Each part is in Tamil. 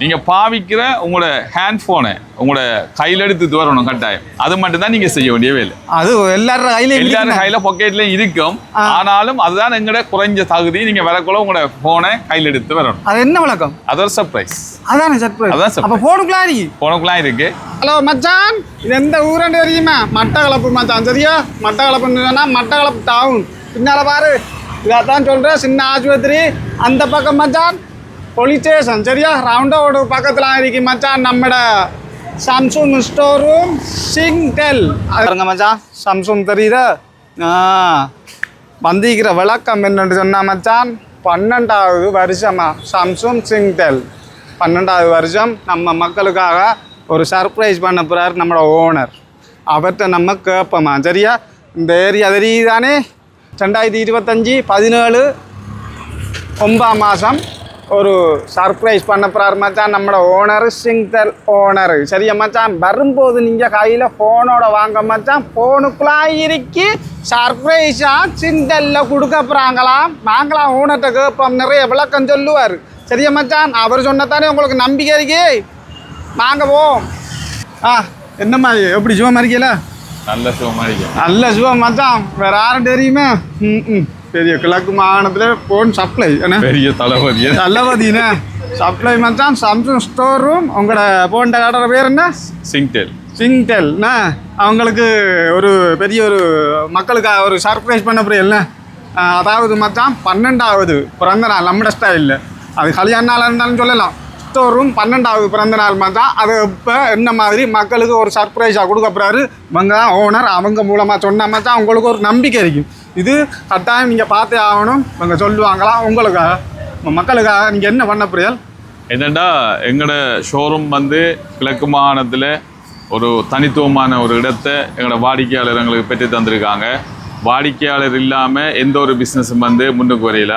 நீங்க பாவிக்கிற உங்களோட ஹேண்ட் போனை உங்களோட கையில எடுத்துட்டு வரணும் கட்டாயம். அது மட்டும் தான் நீங்க செய்ய வேண்டிய வேலை. அது எல்லாரும் கையில எல்லாரும் கையில பாக்கெட்ல இருக்கும். ஆனாலும் அதுதான் எங்கட குறைஞ்ச தகுதி. நீங்க வரக்குள்ள உங்களோட போனை கையில எடுத்து வரணும். அது என்ன வழக்கம்? அது ஒரு சர்ப்ரைஸ் அதானே சர்ப்ரைஸ் அதான். அப்ப போனுக்குலாம் இருக்கு. போனுக்குலாம் இருக்கு. ஹலோ மச்சான். இது எந்த ஊரண்டு தெரியுமா? மட்டக்களப்பு மச்சான். சரியா? மட்டக்களப்புன்னு மட்டக்களப்பு டவுன் பின்னால பாரு. இதான் சொல்றேன் சின்ன ஆஸ்பத்திரி. அந்த பக்கம் மச்சான். போலீஸ் ஸ்டேஷன் சரியா ரவுண்டோட பக்கத்தில் இருக்கு மச்சான் நம்மட சாம்சுங் ஸ்டோர் ரூம் சிங்டெல் பாருங்க மச்சான் சாம்சுங் தெரியுதா ஆ வந்திக்கிற விளக்கம் என்னென்னு சொன்னால் மச்சான் பன்னெண்டாவது வருஷமா சாம்சுங் சிங்டெல் பன்னெண்டாவது வருஷம் நம்ம மக்களுக்காக ஒரு சர்ப்ரைஸ் பண்ண போகிறார் நம்மளோட ஓனர் அவர்கிட்ட நம்ம கேட்போமா சரியா இந்த ஏரியா தெரியுதானே ரெண்டாயிரத்தி இருபத்தஞ்சி பதினேழு ஒன்பதாம் மாதம் ஒரு சர்ப்ரைஸ் பண்ண போகிறார் மச்சான். நம்மளோட ஓனர் சிங்தல் ஓனர் சரியா மச்சான்? வரும்போது நீங்கள் கையில் ஃபோனோட வாங்க மச்சான். ஃபோனுக்குலாம் இருக்கி சர்ப்ரைஸாக சிந்தலில் கொடுக்க போகிறாங்களாம் வாங்கலாம் ஓனர்கிட்ட கேட்போம். நிறைய விளக்கம் சொல்லுவார். சரியா மச்சான்? அவர் சொன்னதானே உங்களுக்கு நம்பிக்கை இருக்கே. போவோம் ஆ என்னம்மா எப்படி சும்மா இருக்கீங்களா? நல்ல சுகமா இருக்கு நல்ல சுகம் மச்சான். வேற யாரும் தெரியுமே? ம் ம். பெரிய கிழக்கு மாகாணத்தில் ஃபோன் சப்ளை என்ன? பெரிய தளபதி நல்லபதிண்ணே சப்ளை மச்சான் சாம்சங் ஸ்டோர் ரூம் உங்களோட போன்ற கடை பேர் என்ன? சிங்டெல் சிங்டெல்ண்ணா அவங்களுக்கு ஒரு பெரிய ஒரு மக்களுக்கு ஒரு சர்ப்ரைஸ் பண்ண புரியல அதாவது மச்சான் பன்னெண்டாவது பிறந்த நாள் நம்மட ஸ்டைலில் அது கல்யாண நாளாக இருந்தாலும் சொல்லலாம். ஸ்டோர் ரூம் பன்னெண்டாவது பிறந்த நாள் மச்சான். அது இப்போ என்ன மாதிரி மக்களுக்கு ஒரு சர்ப்ரைஸாக கொடுக்க போகிறாரு இவங்க தான் ஓனர் அவங்க மூலமாக சொன்ன மச்சான் உங்களுக்கு ஒரு நம்பிக்கை இருக்கும் இது கட்டாயம் நீங்கள் பார்த்தே ஆகணும். இவங்க சொல்லுவாங்களா? உங்களுக்காக. உங்க மக்களுக்காக. நீங்கள் என்ன பண்ண புரியல் என்னடா எங்களோட ஷோரூம் வந்து கிழக்கு மாகாணத்தில் ஒரு தனித்துவமான ஒரு இடத்தை எங்களோட வாடிக்கையாளர் எங்களுக்கு பெற்று தந்திருக்காங்க. வாடிக்கையாளர் இல்லாம எந்த ஒரு பிசினஸும் வந்து முன்னுக்கு வரையில.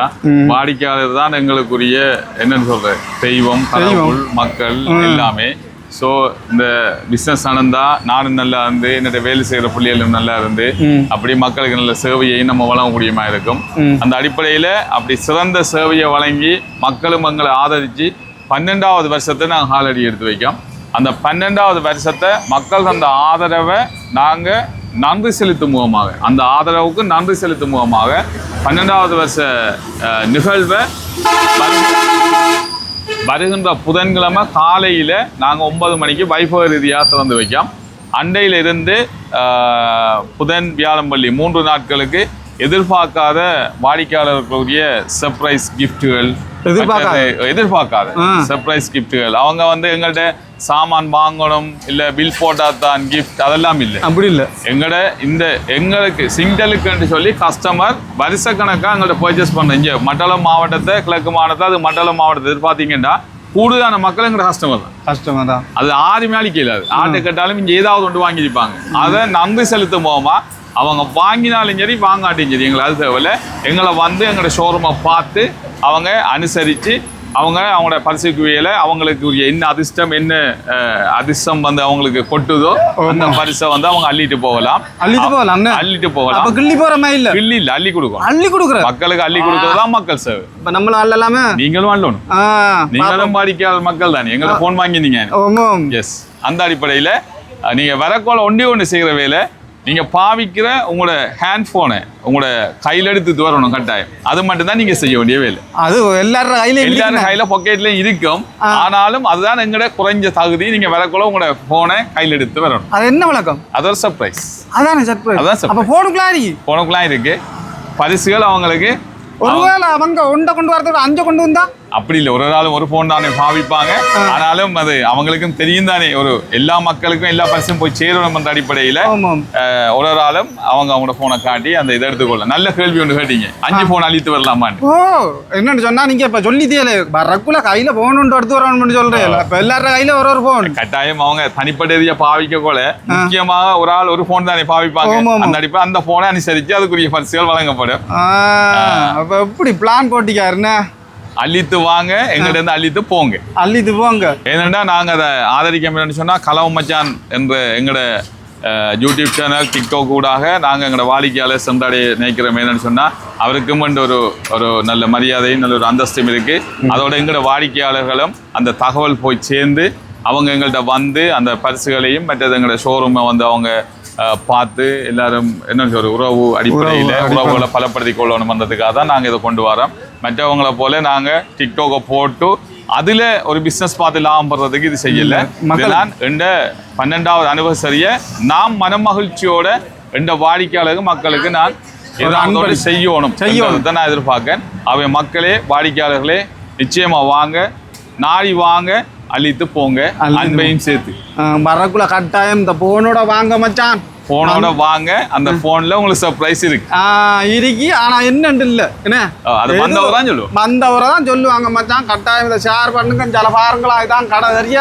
வாடிக்கையாளர் தான் எங்களுக்குரிய என்னன்னு சொல்ற தெய்வம் கடவுள் மக்கள் எல்லாமே. ஸோ இந்த பிஸ்னஸ் நடந்தா நானும் நல்லா இருந்து என்னோட வேலை செய்கிற பிள்ளைகளும் நல்லா இருந்து அப்படி மக்களுக்கு நல்ல சேவையை நம்ம வழங்கக்கூடியமா இருக்கும். அந்த அடிப்படையில் அப்படி சிறந்த சேவையை வழங்கி மக்களும் எங்களை ஆதரித்து பன்னெண்டாவது வருஷத்தை நாங்கள் ஹாலடி எடுத்து வைக்கோம் அந்த பன்னெண்டாவது வருஷத்தை மக்கள் தந்த ஆதரவை நாங்கள் நன்றி செலுத்தும் முகமாக அந்த ஆதரவுக்கு நன்றி செலுத்தும் முகமாக பன்னெண்டாவது வருஷ நிகழ்வை வருகின்ற புதன்கிழமை காலையில் நாங்கள் ஒன்பது மணிக்கு வைபவ ரீதியாக திறந்து வைக்கோம் அண்டையிலிருந்து புதன் வியாழம்பள்ளி மூன்று நாட்களுக்கு எதிர்பார்க்காத வாடிக்கையாளர்களுடைய சர்ப்ரைஸ் கிஃப்ட்டுகள் எதிர்பார்க்காத? எதிர்பார்க்காத. சர்ப்ரைஸ் கிஃப்ட்டுகள் அவங்க வந்து எங்கள்கிட்ட சாமான் வாங்கணும் இல்லை பில் போட்டால் தான் கிஃப்ட் அதெல்லாம் இல்லை. அப்படி இல்லை. எங்கட இந்த எங்களுக்கு சிங்கலுக்குன்னு சொல்லி கஸ்டமர் வருஷக்கணக்காக எங்கள்ட்ட பர்ச்சேஸ் பண்ண. இங்கே மண்டலம் மாவட்டத்தை கிழக்கு மாவட்டத்தை அது மண்டலம் மாவட்டத்தை எதிர்பார்த்தீங்கன்னா கூடுதலான மக்கள் எங்கட கஸ்டமர் தான். கஷ்டமாக தான். அது ஆறு மேலே கீழே ஆட்டு கேட்டாலும் இங்கே ஏதாவது ஒன்று வாங்கியிருப்பாங்க. அதை நன்றி செலுத்தும் போமா அவங்க வாங்கினாலும் சரி வாங்காட்டியும் சரி எங்களை அது தேவையில்ல. எங்களை வந்து எங்களோட ஷோரூமை பார்த்து அவங்க அனுசரித்து அவங்க அவங்களோட பரிசுக்குவியலை அவங்களுக்கு என்ன அதிர்ஷ்டம் என்ன அதிர்ஷ்டம் வந்து அவங்களுக்கு கொட்டுதோ அந்த பரிசை வந்து அவங்க அள்ளிட்டு போகலாம். அள்ளிட்டு போகலாம். அள்ளிட்டு அப்போ போகலாம் கிள்ளி போகிற மாதிரி இல்லை. கிள்ளி இல்லை அள்ளி கொடுக்கணும். அள்ளி கொடுக்குற மக்களுக்கு அள்ளி கொடுக்கறது தான் மக்கள் சேவை. இப்போ நம்மள அள்ளலாமே? நீங்களும் அள்ளணும். நீங்களும் வாடிக்கையாளர் மக்கள் தானே. எங்களை ஃபோன் வாங்கினீங்க. எஸ் அந்த அடிப்படையில் நீங்கள் வரக்கோல ஒன்றே ஒன்று செய்கிற வேலை நீங்கள் பாவிக்கிற உங்களோட ஹேண்ட் ஃபோனை உங்களோட கையில் எடுத்துட்டு வரணும் கட்டாயம். அது மட்டும் தான் நீங்கள் செய்ய வேண்டிய வேலை. அது எல்லாரும் கையில எல்லாரும் கையில் பாக்கெட்லேயும் இருக்கும். ஆனாலும் அதுதான் எங்களோட குறைஞ்ச தகுதி நீங்கள் வரக்குள்ள உங்களோட ஃபோனை கையில் எடுத்து வரணும். அது என்ன வழக்கம்? அது ஒரு சர்ப்ரைஸ் அதானே சர்ப்ரைஸ் அதான். அப்போ ஃபோனுக்குலாம் இருக்கு? ஃபோனுக்குலாம் இருக்கு? பரிசுகள் அவங்களுக்கு. ஒருவேளை அவங்க ஒன்றை கொண்டு வரதுக்கு அஞ்சை கொண்டு வந்தா அப்படி இல்லை. ஒரு ஆளும் ஒரு ஃபோன் தானே பாவிப்பாங்க. ஆனாலும் அது அவங்களுக்கும் தெரியும் தானே. ஒரு எல்லா மக்களுக்கும் எல்லா பரிசும் போய் சேரணும் என்ற அடிப்படையில் ஒரு ஆளும் அவங்க அவங்களோட ஃபோனை காட்டி அந்த இதை எடுத்துக்கொள்ள. நல்ல கேள்வி ஒன்று கேட்டீங்க. அஞ்சு ஃபோன் அழித்து வரலாமான்னு ஓ என்னன்னு சொன்னா நீங்க இப்ப சொல்லிட்டீங்களே வரக்குள்ள கையில போன் ஒன்று எடுத்து வரணும்னு சொல்றீங்க இப்ப எல்லாரும் கையில ஒரு ஒரு போன் கட்டாயம் அவங்க தனிப்பட்ட ரீதியா பாவிக்க கூட முக்கியமாக ஒரு ஆள் ஒரு ஃபோன் தானே பாவிப்பாங்க. அந்த அடிப்படை அந்த ஃபோனை அனுசரித்து அதுக்குரிய பரிசுகள் வழங்கப்படும். அப்ப எப்படி பிளான் போட்டிக்காருன்னு அள்ளித்து வாங்க எங்கிட்ட இருந்து அள்ளித்து போங்க. அள்ளிட்டு போங்க. ஏனென்றா நாங்கள் அதை ஆதரிக்க சொன்னால் களவு மச்சான் என்ற எங்களோட யூடியூப் சேனல் டிக்டாக் கூடாக நாங்கள் எங்களோட வாடிக்கையாளர் சென்றடைய நினைக்கிறோம். என்னன்னு சொன்னால் அவருக்கும் ஒரு ஒரு நல்ல மரியாதையும் நல்ல ஒரு அந்தஸ்தும் இருக்குது அதோட எங்களோட வாடிக்கையாளர்களும் அந்த தகவல் போய் சேர்ந்து அவங்க எங்கள்கிட்ட வந்து அந்த பரிசுகளையும் மற்றது எங்களோட ஷோரூமை வந்து அவங்க பார்த்து எல்லாரும் என்ன ஒரு உறவு அடிப்படையில் உறவுகளை பலப்படுத்தி கொள்ளணுமன்றதுக்காக தான் நாங்கள் இதை கொண்டு வரோம். மற்றவங்கள போல நாங்கள் டிக்டாக்கை போட்டு அதில் ஒரு பிஸ்னஸ் பார்த்து லாபம் படுறதுக்கு இது செய்யலை. நான் எந்த பன்னெண்டாவது அனிவர்சரியை நாம் மனமகிழ்ச்சியோட எந்த வாடிக்கையாளருக்கு மக்களுக்கு நான் ஏதாவது செய்யணும் செய்யணும். தான் நான் எதிர்பார்க்கேன் அவை மக்களே வாடிக்கையாளர்களே நிச்சயமா வாங்க நாடி வாங்க அழித்து போங்க. அன்பையும் சேர்த்து. வரக்குள்ள கட்டாயம் இந்த போனோட வாங்க மச்சான். போனோட வாங்க அந்த போன்ல உங்களுக்கு சர்ப்ரைஸ் இருக்கு. இருக்கி. ஆனா என்னண்டு இல்ல. என்ன? அது வந்தவர் தான் சொல்லுவோம். வந்தவரை தான் சொல்லுவாங்க மச்சான். கட்டாயம் இதை ஷேர் பண்ணுங்க. சில பாருங்களா இதான் கடை தெரிய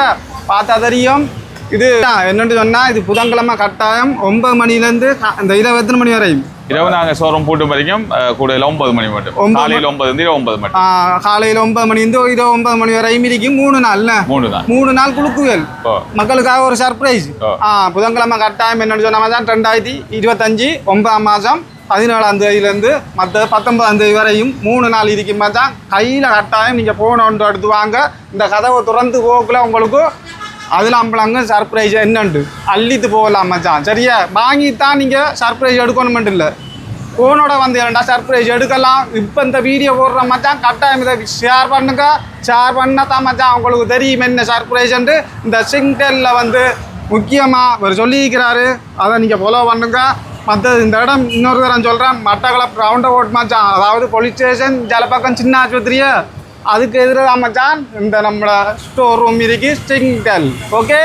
பார்த்தா தெரியும். இது என்னன்னு சொன்னா இது புதன்கிழமை கட்டாயம் ஒன்பது மணிலேருந்து இந்த இரவு எத்தனை மணி வரையும்? இரவு நாங்க ஷோரூம் போட்டு வரைக்கும் கூடையில ஒன்பது மணி மட்டும். காலையில ஒன்பது இருந்து இரவு ஒன்பது மட்டும். ஆஹ் காலையில் ஒன்பது மணிலேருந்து இரவு ஒன்பது மணி வரையும் இருக்கும் மூணு நாள்ல மூணு தான் மூணு நாள் குழுக்குவேல் ஓ. மக்களுக்காக ஒரு சர்ப்ரைஸ் புதன்கிழமை கட்டாயம் என்னன்னு சொன்ன தான் ரெண்டாயிரத்தி இருபத்தஞ்சி ஒன்பதாம் மாதம் பதினேழாம் தேதியிலேருந்து மற்ற பத்தொன்பதாம் தேதி வரையும் மூணு நாள் இருக்கும் மச்சான் கையில் கட்டாயம் நீங்கள் ஃபோன் ஒன்று எடுத்து வாங்க. இந்த கதவை திறந்து போக்குள்ள உங்களுக்கு அதில் அம்பளங்க சர்ப்ரைஸ் என்னண்டு? அள்ளித்து போகலாம் மச்சான் சரியா? வாங்கித்தான் நீங்கள் சர்ப்ரைஸ் எடுக்கணுமென்ட்டு இல்லை ஃபோனோட வந்து ஏன்டா சர்ப்ரைஸ் எடுக்கலாம். இப்போ இந்த வீடியோ போடுற மச்சான் கட்டாயம் இதை ஷேர் பண்ணுங்க. ஷேர் பண்ணா தான் மச்சான் அவங்களுக்கு தெரியும் என்ன சர்ப்ரைஸ்ன்ட்டு இந்த சிங்டெல்லில் வந்து முக்கியமாக அவர் சொல்லியிருக்கிறாரு. அதை நீங்கள் ஃபாலோ பண்ணுங்க. மற்றது இந்த இடம் இன்னொரு தரம் சொல்கிறேன் மட்டக்களப்பு ரவுண்ட் அவுட் மச்சான். அதாவது போலீஸ் ஸ்டேஷன் ஜலப்பக்கம் சின்ன ஆஸ்பத்திரியை அதுக்கு எதிராக மச்சான் இந்த நம்மளோட ஸ்டோர் ரூம் இருக்கு ஸ்டிங்டெல் ஓகே